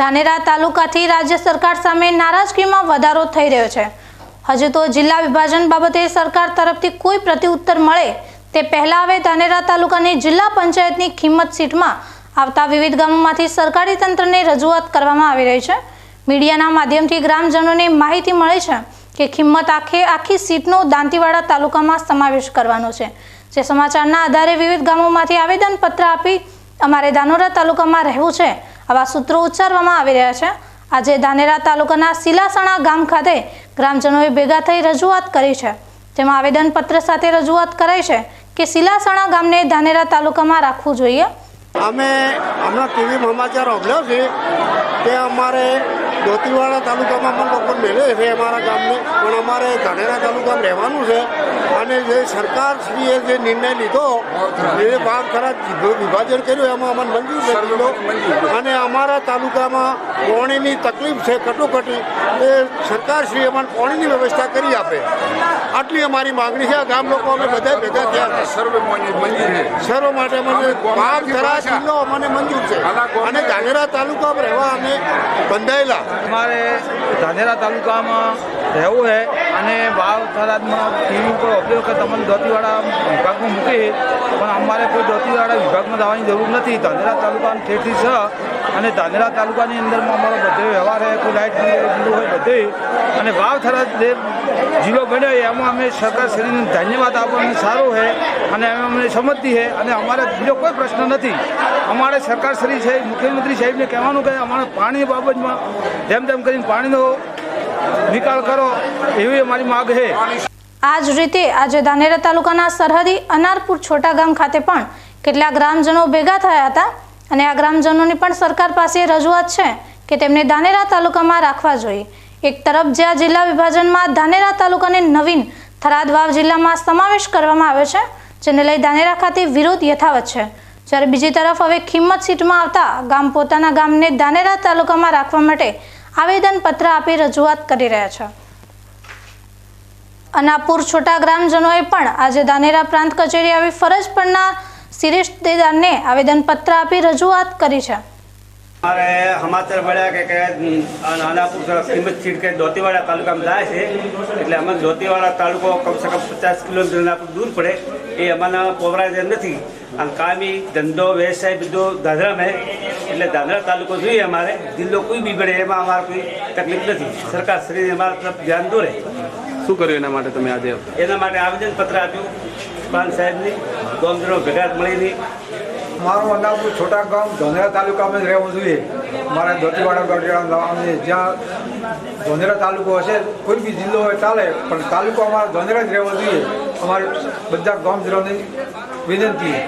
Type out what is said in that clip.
ધાનેરા તાલુકાથી રાજ્ય સરકાર સામે નારાજગીમાં વધારો થઈ રહ્યો છે. હજુ તો જિલ્લા વિભાજન બાબતે સરકાર તરફથી કોઈ પ્રત્યુત્તર મળે તે પહેલા હવે ધાનેરા તાલુકાની જિલ્લા પંચાયતની કિંમત સીટમાં આવતા વિવિધ ગામોમાંથી સરકારી તંત્રને રજૂઆત કરવામાં આવી રહી છે. મીડિયાના માધ્યમથી ગ્રામજનોને માહિતી મળી છે કે કિંમત આખે આખી સીટનો દાંતીવાડા તાલુકામાં સમાવેશ કરવાનો છે. જે સમાચારના આધારે વિવિધ ગામોમાંથી આવેદનપત્ર આપી અમારે દાનોરા તાલુકામાં રહેવું છે. આવા સૂત્રો ઉચ્ચારવામાં આવી રહ્યા છે. આજે ધાનેરા તાલુકાના સિલાસણા ગામ ખાતે ગ્રામજનોએ ભેગા થઈ રજૂઆત કરી છે. જેમાં આવેદનપત્ર સાથે રજૂઆત કરાઈ છે કે સિલાસણા ગામને ધાનેરા તાલુકામાં રાખવું જોઈએ. અમે હમણાં ટીવી સમાચાર સાંભળ્યો છે કે અમારે દોતીવાડા તાલુકામાં પણ લોકો મેળવે છે અમારા ગામને. પણ અમારે ધાનેરા તાલુકામાં રહેવાનું છે. અને જે સરકારશ્રીએ જે નિર્ણય લીધો જે ભાગ ખરા વિભાજન કર્યું એમાં અમને મંજૂર છે અને અમારા તાલુકામાં પાણીની તકલીફ છે કટોકટી એ સરકારશ્રીએ પણ પાણીની વ્યવસ્થા કરી આપે. આટલી અમારી માગણી છે. આ ગામ લોકો અમે બધા ભેગા થયા સર્વ માટે મને ભાગ ખરા જિલ્લો અમને મંજૂર છે. અને ધાનેરા તાલુકામાં રહેવા અમે બંધાયેલા. અમારે ધાનેરા તાલુકામાં રહેવું છે અને વાવ થરાદમાં ટીમ ઉપર ઓપ્યો કે તમને દોતીવાડા વિભાગમાં મૂકી પણ અમારે કોઈ દોતીવાડા વિભાગમાં જવાની જરૂર નથી. ધાનેરા તાલુકાની ઠેરથી છે અને ધાનેરા તાલુકાની અંદરમાં અમારો બધે વ્યવહાર છે કોઈ લાઇટ જિલ્લો હોય બધે. અને વાવ થરા જે જિલ્લો બન્યો એમાં અમે સરકારશ્રીને ધન્યવાદ આપવાનું સારું છે અને એમાં અમને સમજતી છે અને અમારે બીજો કોઈ પ્રશ્ન નથી. અમારે સરકારશ્રી છે, મુખ્યમંત્રી સાહેબને કહેવાનું કે અમારે પાણી બાબતમાં જેમ તેમ કરીને પાણીનો નિકાલ કરો, એવી અમારી માગ છે આ જ રીતે આજે ધાનેરા તાલુકાના સરહદી અનારપુર છોટા ગામ ખાતે પણ કેટલા ગ્રામજનો ભેગા થયા હતા. અને આ ગ્રામજનોની પણ સરકાર પાસે રજૂઆત છે કે તેમને ધાનેરા તાલુકામાં રાખવા જોઈએ. એક તરફ જ્યાં જિલ્લા વિભાજનમાં ધાનેરા તાલુકાને નવીન થરાદ વાવ જિલ્લામાં સમાવેશ કરવામાં આવ્યો છે, જેને લઈ ધાનેરા ખાતે વિરોધ યથાવત છે. જ્યારે બીજી તરફ હવે કિંમત સીટમાં આવતા ગામ પોતાના ગામને ધાનેરા તાલુકામાં રાખવા માટે આવેદનપત્ર આપી રજૂઆત કરી રહ્યા છે. અનાપુર છોટા ગ્રામજનોએ પણ આજે ધાનેરા પ્રાંત કચેરી આવી ફરજ પરના શિરીષદેદારને આવેદનપત્ર આપી રજૂઆત કરી છે. મારે સમાચાર મળ્યા કે કે નાનાપુર કિંમત સીટ કે દોતીવાડા તાલુકામાં જાય છે. એટલે અમે દોતીવાડા તાલુકો કમસે કમ પચાસ કિલોમીટર નાનાપુર દૂર પડે. એ અમારા પોવરાય નથી. અને કામી ધંધો વ્યવસાય બધો દાદરામાં એટલે દાદરા તાલુકો જોઈએ અમારે. જિલ્લો કોઈ બી બને એમાં અમારે કોઈ તકલીફ નથી. સરકાર શ્રી અમારા તરફ ધ્યાન દોરે. શું કર્યું એના માટે તમે આજે? એના માટે આવેદનપત્ર આપ્યું. પાન સાહેબની. ગામજનો ભેગા મળીને મારું અનાપુર છોટા ગામ ધોનેરા તાલુકામાં જ રહેવું જોઈએ. મારે ધોતીવાડા ગઢડા જવાનું જ્યાં ધોનેરા તાલુકો હશે, કોઈ બી જિલ્લો હોય ચાલે, પણ તાલુકો અમારે ધોનેરા જ રહેવો જોઈએ. અમારે બધા ગામજનોની વિનંતી.